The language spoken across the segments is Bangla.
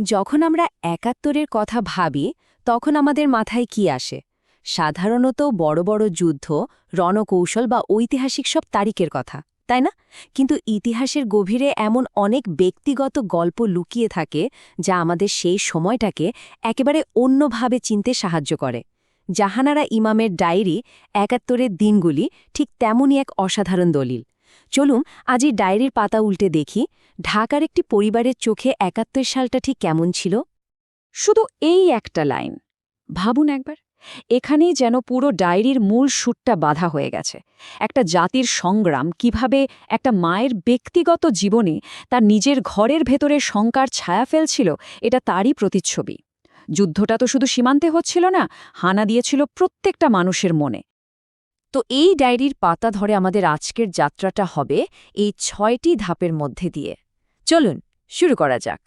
যখন আমরা একাত্তরের কথা ভাবি, তখন আমাদের মাথায় কি আসে? সাধারণত বড় বড় যুদ্ধ, রণকৌশল বা ঐতিহাসিক সব তারিখের কথা, তাই না? কিন্তু ইতিহাসের গভীরে এমন অনেক ব্যক্তিগত গল্প লুকিয়ে থাকে যা আমাদের সেই সময়টাকে একেবারে অন্যভাবে চিনতে সাহায্য করে। জাহানারা ইমামের ডায়েরি, একাত্তরের দিনগুলি ঠিক তেমনই এক অসাধারণ দলিল। চলুন, আজ এই ডায়েরির পাতা উল্টে দেখি। ঢাকার একটি পরিবারের চোখে একাত্তর সালটা ঠিক কেমন ছিল? শুধু এই একটা লাইন। ভাবুন একবার, এখানেই যেন পুরো ডায়েরির মূল সুরটা বাধা হয়ে গেছে। একটা জাতির সংগ্রাম, কীভাবে একটা মায়ের ব্যক্তিগত জীবনে তার নিজের ঘরের ভেতরে শঙ্কার ছায়া ফেলছিল, এটা তারই প্রতিচ্ছবি। যুদ্ধটা তো শুধু সীমান্তে হচ্ছিল না, হানা দিয়েছিল প্রত্যেকটা মানুষের মনে। তো এই ডায়েরির পাতা ধরে আমাদের আজকের যাত্রাটা হবে এই ছয়টি ধাপের মধ্যে দিয়ে। চলুন, শুরু করা যাক।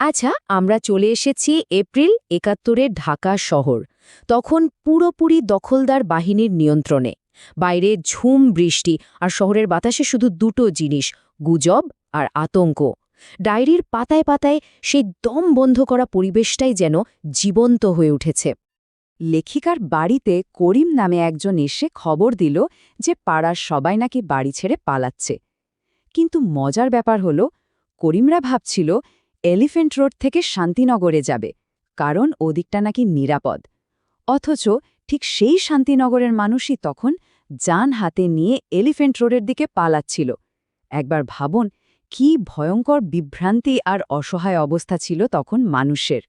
আচ্ছা আমরা চলে এসেছি এপ্রিল একাত্তরের ঢাকা শহর, তখন পুরোপুরি দখলদার বাহিনীর নিয়ন্ত্রণে। বাইরে ঝুম বৃষ্টি আর শহরের বাতাসে শুধু দুটো জিনিস, গুজব আর আতঙ্ক। ডায়েরির পাতায় পাতায় সেই দম বন্ধ করা পরিবেশটাই যেন জীবন্ত হয়ে উঠেছে। লেখিকার বাড়িতে করিম নামে একজন এসে খবর দিল যে পাড়ার সবাই নাকি বাড়ি ছেড়ে পালাচ্ছে। কিন্তু মজার ব্যাপার হল করিমরা ভাবছিল এলিফেন্ট রোড থেকে শান্তিনগরে যাবে, কারণ ওদিকটা নাকি নিরাপদ। অথচ ঠিক সেই শান্তিনগরের মানুষই তখন যান হাতে নিয়ে এলিফেন্ট রোডের দিকে পালাচ্ছিল। একবার ভাবুন, কি ভয়ঙ্কর বিভ্রান্তি আর অসহায় অবস্থা ছিল তখন মানুষের।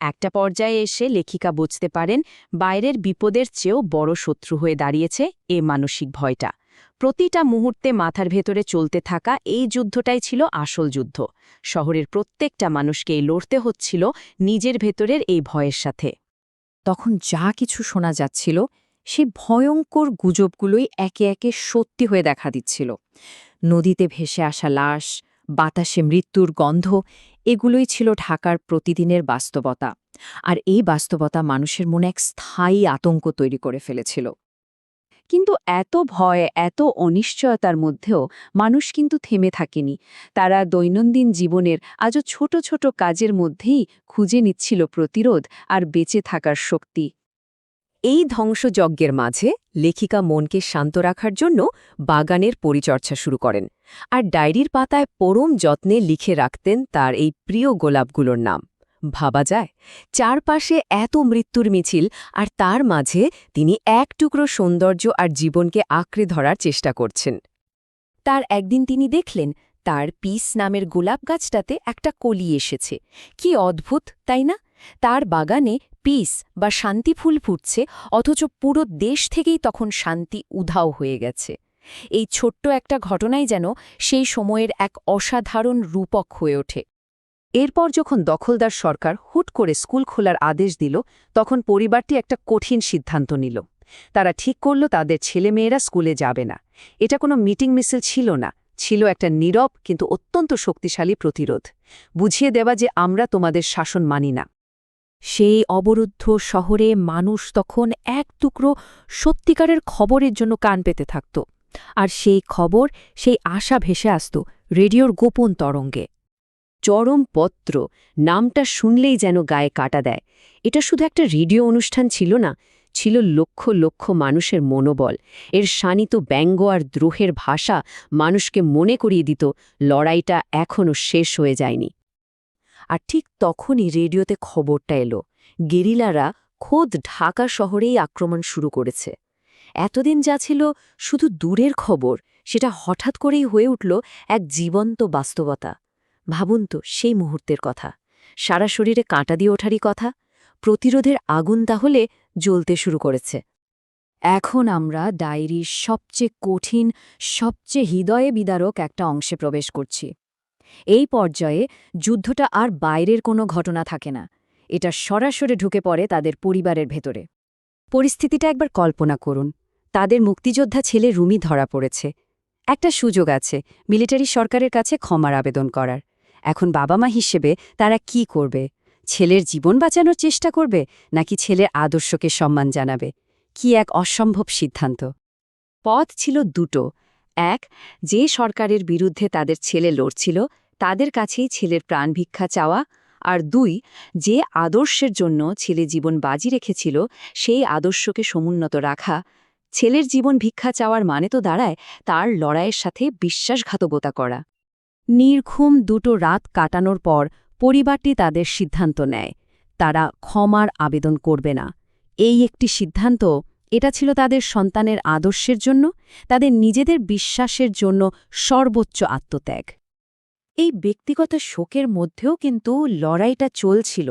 একটা পর্যায়ে এসে লেখিকা বুঝতে পারেন, বাইরের বিপদের চেয়েও বড় শত্রু হয়ে দাঁড়িয়েছে এ মানসিক ভয়টা। প্রতিটা মুহূর্তে মাথার ভেতরে চলতে থাকা এই যুদ্ধটাই ছিল আসল যুদ্ধ। শহরের প্রত্যেকটা মানুষকে লড়তে হচ্ছিল নিজের ভেতরের এই ভয়ের সাথে। তখন যা কিছু শোনা যাচ্ছিল, সেই ভয়ঙ্কর গুজবগুলোই একে একে সত্যি হয়ে দেখা দিচ্ছিল। নদীতে ভেসে আসা লাশ, বাতাসে মৃত্যুর গন্ধ, এগুলোই ছিল ঢাকার প্রতিদিনের বাস্তবতা। আর এই বাস্তবতা মানুষের মনে এক স্থায়ী আতঙ্ক তৈরি করে ফেলেছিল। কিন্তু এত ভয়, এত অনিশ্চয়তার মধ্যেও মানুষ কিন্তু থেমে থাকেনি। তারা দৈনন্দিন জীবনের আজও ছোট ছোট কাজের মধ্যেই খুঁজে নিচ্ছিল প্রতিরোধ আর বেঁচে থাকার শক্তি। এই ধ্বংসযজ্ঞের মাঝে লেখিকা মনকে শান্ত রাখার জন্য বাগানের পরিচর্চা শুরু করেন আর ডায়েরির পাতায় পরম যত্নে লিখে রাখতেন তার এই প্রিয় গোলাপগুলোর নাম। ভাবা যায়, চারপাশে এত মৃত্যুর মিছিল আর তার মাঝে তিনি এক টুকরো সৌন্দর্য আর জীবনকে আঁকড়ে ধরার চেষ্টা করছেন। তার একদিন তিনি দেখলেন, তার পিস নামের গোলাপ গাছটাতে একটা কলি এসেছে। কি অদ্ভুত, তাই না? তার বাগানে পিস বা শান্তি ফুল ফুটছে, অথচ পুরো দেশ থেকেই তখন শান্তি উধাও হয়ে গেছে। এই ছোট্ট একটা ঘটনাই যেন সেই সময়ের এক অসাধারণ রূপক হয়ে ওঠে। এরপর যখন দখলদার সরকার হুট করে স্কুল খোলার আদেশ দিল, তখন পরিবারটি একটা কঠিন সিদ্ধান্ত নিল। তারা ঠিক করল তাদের ছেলেমেয়েরা স্কুলে যাবে না। এটা কোনো মিটিং মিছিল ছিল না। ছিল একটা নীরব কিন্তু অত্যন্ত শক্তিশালী প্রতিরোধ। বুঝিয়ে দেওয়া যে আমরা তোমাদের শাসন মানি না। সেই অবরুদ্ধ শহরে মানুষ তখন এক টুকরো সত্যিকারের খবরের জন্য কান পেতে থাকত। আর সেই খবর সেই আশা ভেসে আসত রেডিওর গোপন তরঙ্গে। চরম পত্র। নামটা শুনলেই যেন গায়ে কাটা দেয়। এটা শুধু একটা রেডিও অনুষ্ঠান ছিল না, ছিল লক্ষ লক্ষ মানুষের মনোবল। এর শানিত ব্যঙ্গ আর দ্রোহের ভাষা মানুষকে মনে করিয়ে দিত, লড়াইটা এখনও শেষ হয়ে যায়নি। আর ঠিক তখনই রেডিওতে খবরটা এলো। গেরিলারা খোদ ঢাকা শহরেই আক্রমণ শুরু করেছে। এতদিন যা ছিল শুধু দূরের খবর, সেটা হঠাৎ করেই হয়ে উঠল এক জীবন্ত বাস্তবতা। ভাবুন তো, সেই মুহূর্তের কথা। সারা শরীরে কাঁটা দিয়ে ওঠারই কথা, প্রতিরোধের আগুন তাহলে জ্বলতে শুরু করেছে। এখন আমরা ডায়েরির সবচেয়ে কঠিন, সবচেয়ে হৃদয়ে বিদারক একটা অংশে প্রবেশ করছি। এই পর্যায়ে যুদ্ধটা আর বাইরের কোনো ঘটনা থাকে না। এটা সরাসরি ঢুকে পড়ে তাদের পরিবারের ভেতরে। পরিস্থিতিটা একবার কল্পনা করুন। তাদের মুক্তিযোদ্ধা ছেলে রুমি ধরা পড়েছে। একটা সুযোগ আছে, মিলিটারি সরকারের কাছে ক্ষমার আবেদন করার। এখন বাবা মা হিসেবে তারা কি করবে? ছেলের জীবন বাঁচানোর চেষ্টা করবে, নাকি ছেলের আদর্শকে সম্মান জানাবে? কি এক অসম্ভব সিদ্ধান্ত। পথ ছিল দুটো। এক, যে সরকারের বিরুদ্ধে তাদের ছেলে লড়ছিল, তাদের কাছেই ছেলের প্রাণ ভিক্ষা চাওয়া। আর দুই, যে আদর্শের জন্য ছেলে জীবন বাজি রেখেছিল, সেই আদর্শকে সমুন্নত রাখা। ছেলের জীবন ভিক্ষা চাওয়ার মানে তো দাঁড়ায় তার লড়াইয়ের সাথে বিশ্বাসঘাতকতা করা। নির্ঘুম দুটো রাত কাটানোর পর পরিবারটি তাদের সিদ্ধান্ত নেয়। তারা ক্ষমার আবেদন করবে না। এই একটি সিদ্ধান্ত, এটা ছিল তাদের সন্তানের আদর্শের জন্য, তাদের নিজেদের বিশ্বাসের জন্য সর্বোচ্চ আত্মত্যাগ। এই ব্যক্তিগত শোকের মধ্যেও কিন্তু লড়াইটা চলছিল,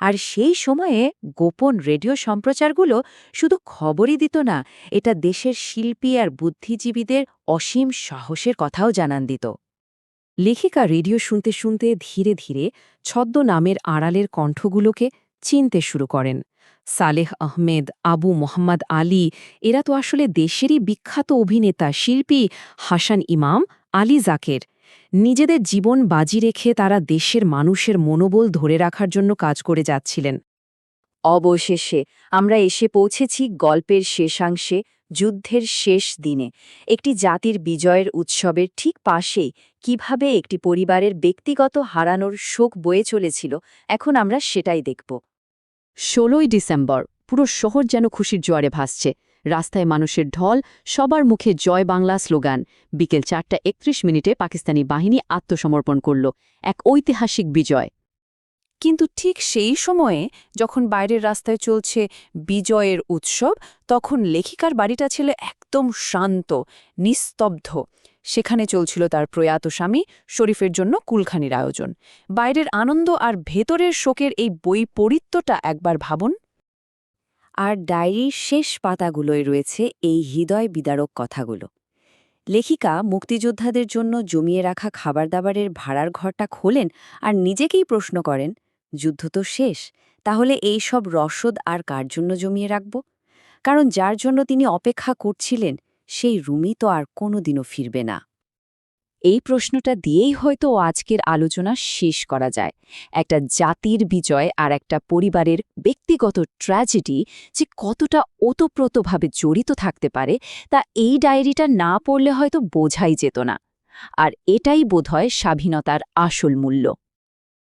আর সেই সময়ে গোপন রেডিও সম্প্রচারগুলো শুধু খবরই দিত না, এটা দেশের শিল্পী আর বুদ্ধিজীবীদের অসীম সাহসের কথাও জানান দিত। লেখিকা রেডিও শুনতে শুনতে ধীরে ধীরে ছদ্ম নামের আড়ালের কণ্ঠগুলোকে চিনতে শুরু করেন। সালেহ আহমেদ, আবু মোহাম্মদ আলী, এরা তো আসলে দেশেরই বিখ্যাত অভিনেতা, শিল্পী হাসান ইমাম আলী জাকের। নিজেদের জীবন বাজি রেখে তারা দেশের মানুষের মনোবল ধরে রাখার জন্য কাজ করে যাচ্ছিলেন। অবশেষে আমরা এসে পৌঁছেছি গল্পের শেষাংশে যুদ্ধের শেষ দিনে, একটি জাতির বিজয়ের উৎসবের ঠিক পাশেই কীভাবে একটি পরিবারের ব্যক্তিগত হারানোর শোক বয়ে চলেছিল, এখন আমরা সেটাই দেখব। ষোলোই ডিসেম্বর, পুরো শহর যেন খুশির জোয়ারে ভাসছে। রাস্তায় মানুষের ঢল, সবার মুখে জয় বাংলা স্লোগান। বিকেল চারটা একত্রিশ মিনিটে পাকিস্তানি বাহিনী আত্মসমর্পণ করল, এক ঐতিহাসিক বিজয়। কিন্তু ঠিক সেই সময়ে যখন বাইরের রাস্তায় চলছে বিজয়ের উৎসব, তখন লেখিকার বাড়িটা ছিল একদম শান্ত, নিস্তব্ধ। সেখানে চলছিল তার প্রয়াত স্বামী শরীফের জন্য কুলখানির আয়োজন। বাইরের আনন্দ আর ভেতরের শোকের এই বৈপরীত্যটা একবার ভাবুন। আর ডায়েরির শেষ পাতাগুলোয় রয়েছে এই হৃদয় বিদারক কথাগুলো। লেখিকা মুক্তিযোদ্ধাদের জন্য জমিয়ে রাখা খাবার দাবারের ভাড়ার ঘরটা খোলেন আর নিজেকেই প্রশ্ন করেন যুদ্ধ তো শেষ, তাহলে এই সব রসদ আর কার জন্য জমিয়ে রাখব? কারণ যার জন্য তিনি অপেক্ষা করছিলেন, সেই রুমি তো আর কোনোদিনও ফিরবে না। এই প্রশ্নটা দিয়েই হয়তো আজকের আলোচনা শেষ করা যায়। একটা জাতির বিজয় আর একটা পরিবারের ব্যক্তিগত ট্র্যাজেডি যে কতটা ওতপ্রোতভাবে জড়িত থাকতে পারে, তা এই ডায়েরিটা না পড়লে হয়তো বোঝাই যেত না। আর এটাই বোধহয় স্বাধীনতার আসল মূল্য।